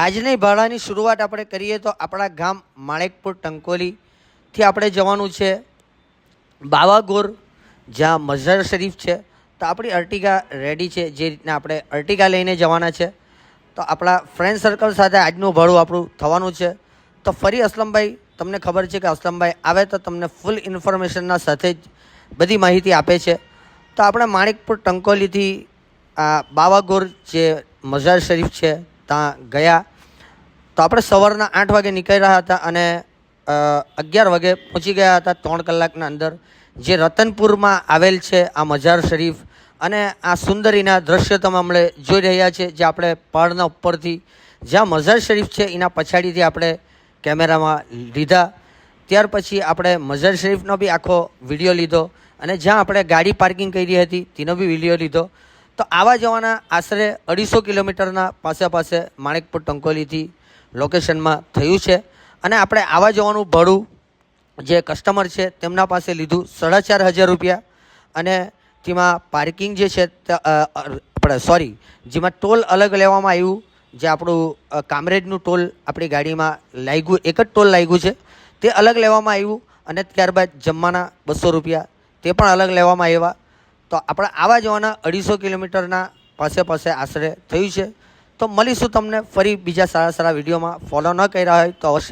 આજની ભાડાની શરૂઆત આપણે કરીએ તો આપણા ગામ માણેકપુર ટંકોલીથી આપણે જવાનું છે બાવાગોર, જ્યાં મઝર શરીફ છે. તો આપણી અર્ટિગા રેડી છે, જે રીતના આપણે અર્ટિગા લઈને જવાના છે. તો આપણા ફ્રેન્ડ સર્કલ સાથે આજનું ભાડું આપણું થવાનું છે. તો ફરી અસલમભાઈ, તમને ખબર છે કે અસલમભાઈ આવે તો તમને ફૂલ ઇન્ફોર્મેશનના સાથે જ બધી માહિતી આપે છે. તો આપણે માણેકપુર ટંકોલીથી આ બાવાગોર જે મઝાર શરીફ છે, ત્યાં ગયા. તો આપણે સવારના આઠ વાગે નીકળી રહ્યા હતા અને અગિયાર વાગે પહોંચી ગયા હતા ત્રણ કલાકના અંદર. જે રતનપુરમાં આવેલ છે આ મઝાર શરીફ અને આ સુંદરીના દ્રશ્ય તમે હમણે જોઈ રહ્યા છે, જે આપણે પહાડના ઉપરથી જ્યાં મઝાર શરીફ છે એના પછાડીથી આપણે કેમેરામાં લીધા. ત્યાર પછી આપણે મઝાર શરીફનો બી આખો વીડિયો લીધો અને જ્યાં આપણે ગાડી પાર્કિંગ કરી હતી તેનો બી વીડિયો લીધો. તો આવા જવાના આશરે અઢીસો કિલોમીટરના પાસે પાસે માણેકપુર ટંકોલીથી લોકેશનમાં થયું છે. અને આપણે આવા જવાનું ભાડું જે કસ્ટમર છે, તેમના પાસે લીધું સાડા ચાર હજાર રૂપિયા. અને તેમાં પાર્કિંગ જે છે આપણે સોરી જેમાં ટોલ અલગ લેવામાં આવ્યું, જે આપણું કામરેજનું ટોલ આપણી ગાડીમાં લાગ્યું, એક જ ટોલ લાગ્યું છે. તે અલગ લેવામાં આવ્યું અને ત્યારબાદ જમવાના બસો રૂપિયા તે પણ અલગ લેવામાં આવ્યા. તો આપણે આવા જવાના અઢીસો કિલોમીટરના પાસે પાસે આશરે થયું છે. તો મળીશું તમને ફરી બીજા સારા સારા વિડીયોમાં. ફોલો ન કર્યા હોય તો અવશ્ય